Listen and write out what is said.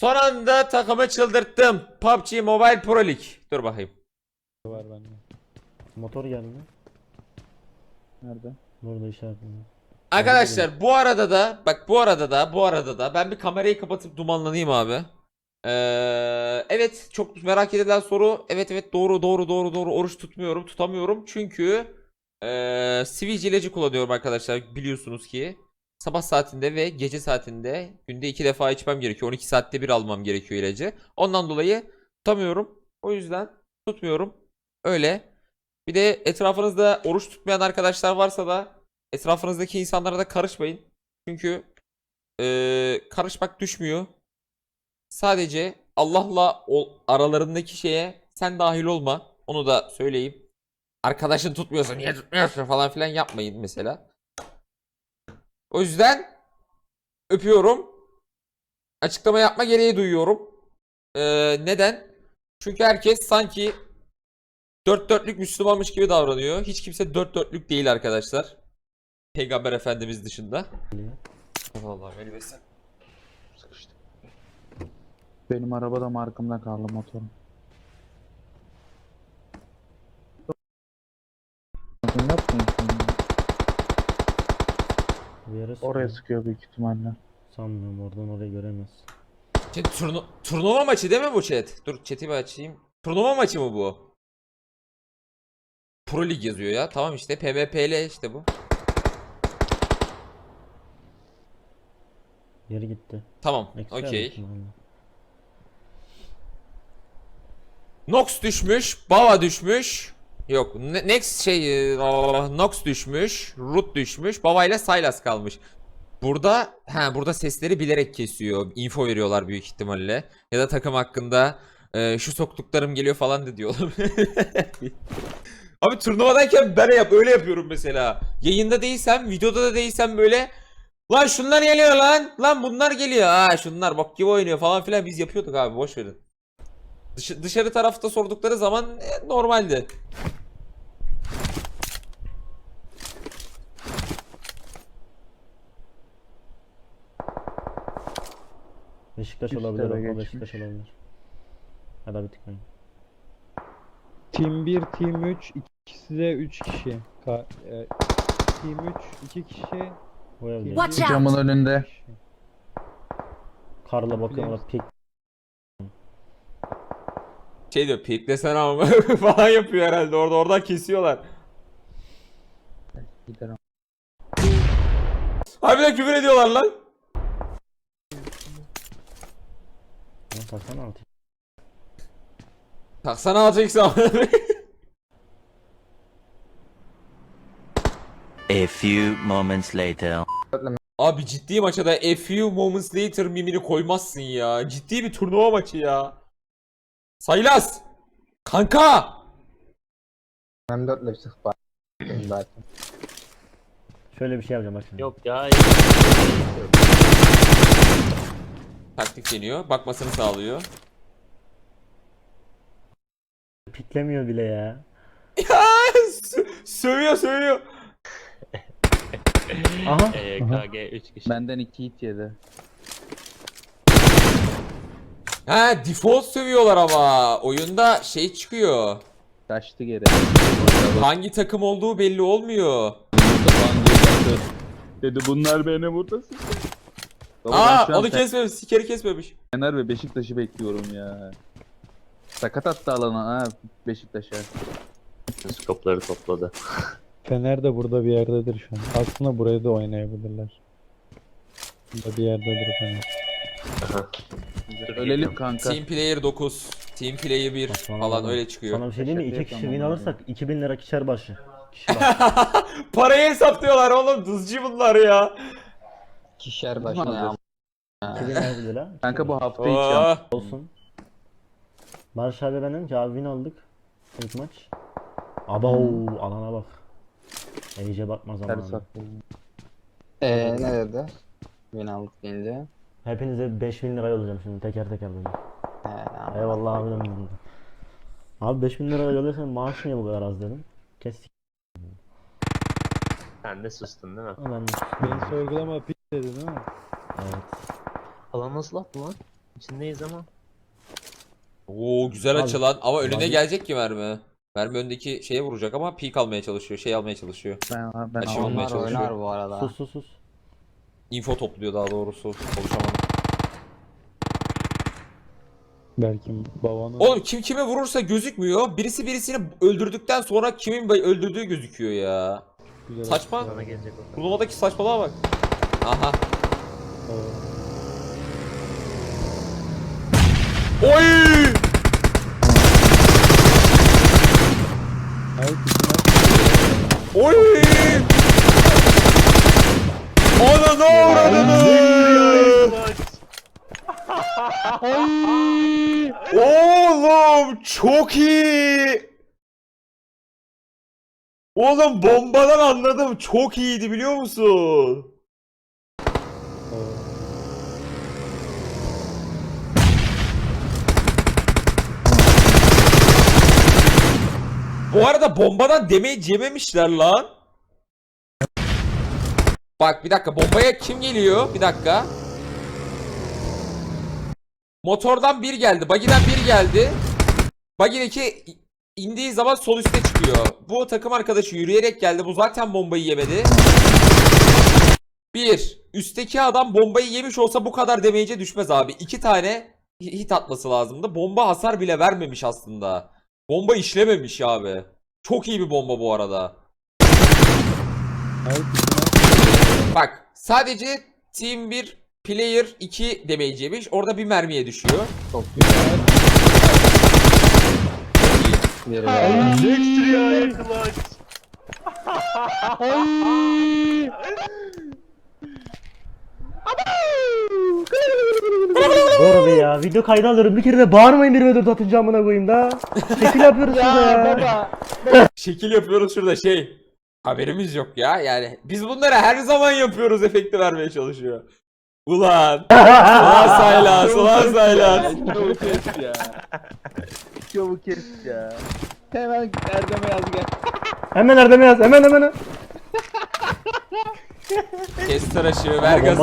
Son anda takımı çıldırttım. PUBG Mobile Pro League. Dur bakayım. var bende. Motor geldi. Nerede? Burada işaretli. Arkadaşlar bu arada da bak bu arada da bu arada da ben bir kamerayı kapatıp dumanlanayım abi. Ee, evet çok merak edilen soru. Evet evet doğru doğru doğru doğru oruç tutmuyorum tutamıyorum çünkü ee, sivilce ilacı kullanıyorum arkadaşlar biliyorsunuz ki. Sabah saatinde ve gece saatinde günde iki defa içmem gerekiyor. 12 saatte bir almam gerekiyor ilacı. Ondan dolayı tutamıyorum. O yüzden tutmuyorum. Öyle. Bir de etrafınızda oruç tutmayan arkadaşlar varsa da etrafınızdaki insanlara da karışmayın. Çünkü eee, karışmak düşmüyor. Sadece Allah'la aralarındaki şeye sen dahil olma. Onu da söyleyeyim. Arkadaşın tutmuyorsa niye tutmuyorsun falan filan yapmayın mesela. O yüzden öpüyorum. Açıklama yapma gereği duyuyorum. Eee, neden? Çünkü herkes sanki dört dörtlük Müslümanmış gibi davranıyor. Hiç kimse dört dörtlük değil arkadaşlar. Peygamber Efendimiz dışında. Vallahi beni beslen. Sıkıştım. Benim araba da markamda kaldı motorum. Bir yere Oraya sıkıyor. büyük ihtimalle. Sanmıyorum oradan orayı göremez. Şimdi turnu turnuva maçı değil mi bu chat? Dur chat'i bir açayım. Turnuva maçı mı bu? Pro Lig yazıyor ya. Tamam işte PvP'le işte bu. Yeri gitti. Tamam. Ekstra Okey. ihtimalle. Nox düşmüş. Bava düşmüş. Yok. Ne- Next şey e, Nox düşmüş. Root düşmüş. Bava ile Sylas kalmış. Burada ha burada sesleri bilerek kesiyor. Info veriyorlar büyük ihtimalle. Ya da takım hakkında e, şu soktuklarım geliyor falan da diyorlar. Abi turnuvadayken ben yap öyle yapıyorum mesela. Yayında değilsem, videoda da değilsem böyle Lan şunlar geliyor lan. Lan bunlar geliyor. Ha şunlar bak gibi oynuyor falan filan biz yapıyorduk abi boş verin. Dış- dışarı tarafta sordukları zaman e, normaldi. Beşiktaş Üstlere olabilir. O geçmiş. Beşiktaş olabilir. Hadi abi tıklayın. Team 1, Team 3, ikisi de 3 kişi. Ka e, team 3, 2 kişi. Bu evde. Watch out! Camın önünde. Karla bakıyorum orada pik. Şey diyor piklesene ama falan yapıyor herhalde orada oradan kesiyorlar. Giderim. Harbiden küfür ediyorlar lan. Taksana altı. Taksana alacaksın A few moments later. Abi ciddi maça da a few moments later mimini koymazsın ya. Ciddi bir turnuva maçı ya. Saylas. Kanka. M4 sık bak. Şöyle bir şey yapacağım bak şimdi. Yok ya. Taktik deniyor. Bakmasını sağlıyor. Piklemiyor bile ya. Ya sö- sövüyor sövüyor. Aha. EKG 3 kişi. Benden 2 hit yedi. Ha default sövüyorlar ama. Oyunda şey çıkıyor. Kaçtı geri. Hangi takım olduğu belli olmuyor. Dedi bunlar beni burada Baba ben Aa an onu kesmemiş. Sikeri kesmemiş. Fener ve Beşiktaş'ı bekliyorum ya. Sakat attı alana ha Beşiktaş'a. Skopları topladı. Fener de burada bir yerdedir şu an. Aslında buraya da oynayabilirler. Burada bir yerdedir Fener. Ölelim kanka. Team player 9. Team player 1 Bak, bana falan bak. öyle çıkıyor. Sana bir şey diyeyim mi? İki kişi win alırsak 2000 lira kişer başı. Kişi başı. Parayı hesaplıyorlar oğlum. Dızcı bunlar ya. Kişer Bizim başına ya. alacağız. 2000 lira bir lira. Kanka bu hafta yan. Oh. Olsun. Barış abi benim cevap win aldık. İlk maç. Aba alana bak. İyice bakma Ters zamanı. Eee ne dedi? Win aldık deyince. Hepinize 5000 lira yollayacağım şimdi teker teker böyle. He. Eyvallah abi dedim. Abi 5000 lira yolluyorsan maaş niye bu kadar az dedim. Kestik. Sen de sustun değil mi? Ben Beni sorgulama dedi değil mi? evet. Alan nasıl attı lan? İçindeyiz ama. Oo güzel Abi, açılan ama önüne abi. gelecek ki mermi. Mermi öndeki şeye vuracak ama peek almaya çalışıyor. Şey almaya çalışıyor. Ben, ben Aşağı almam. olmaya Onlar çalışıyor. oynar bu arada. Sus sus sus. Info topluyor daha doğrusu. Konuşamadım. Belki babanın Oğlum kim kime vurursa gözükmüyor. Birisi birisini öldürdükten sonra kimin öldürdüğü gözüküyor ya. güzel saçma. Bana gelecek o. Saçmalığa bak. Aha. Oy! Oy! Ana ne avradını? Oğlum çok iyi. Oğlum bombadan anladım. Çok iyiydi biliyor musun? Bu arada bombadan damage yememişler lan. Bak bir dakika bombaya kim geliyor? Bir dakika. Motordan bir geldi. Buggy'den bir geldi. Buggy'deki indiği zaman sol üste çıkıyor. Bu takım arkadaşı yürüyerek geldi. Bu zaten bombayı yemedi. Bir. Üstteki adam bombayı yemiş olsa bu kadar damage'e düşmez abi. İki tane hit atması lazımdı. Bomba hasar bile vermemiş aslında. Bomba işlememiş abi. Çok iyi bir bomba bu arada. Bak sadece Team 1 Player 2 damage yemiş. Orada bir mermiye düşüyor. Çok güzel. Biri daha. Extra Doğru be ya. Video kaydı alıyorum. Bir kere de bağırmayın bir ve dört atınca amına koyayım da. Şekil yapıyoruz şurada ya. Şekil yapıyoruz şurada şey. Haberimiz yok ya yani. Biz bunları her zaman yapıyoruz efekti vermeye çalışıyor. Ulan. ulan Saylas. Ulan Saylas. Çabuk kes ya. Çabuk kes ya. Hemen Erdem'e yaz gel. Hemen Erdem'e yaz. Hemen hemen. Kes tıraşı ver gazı.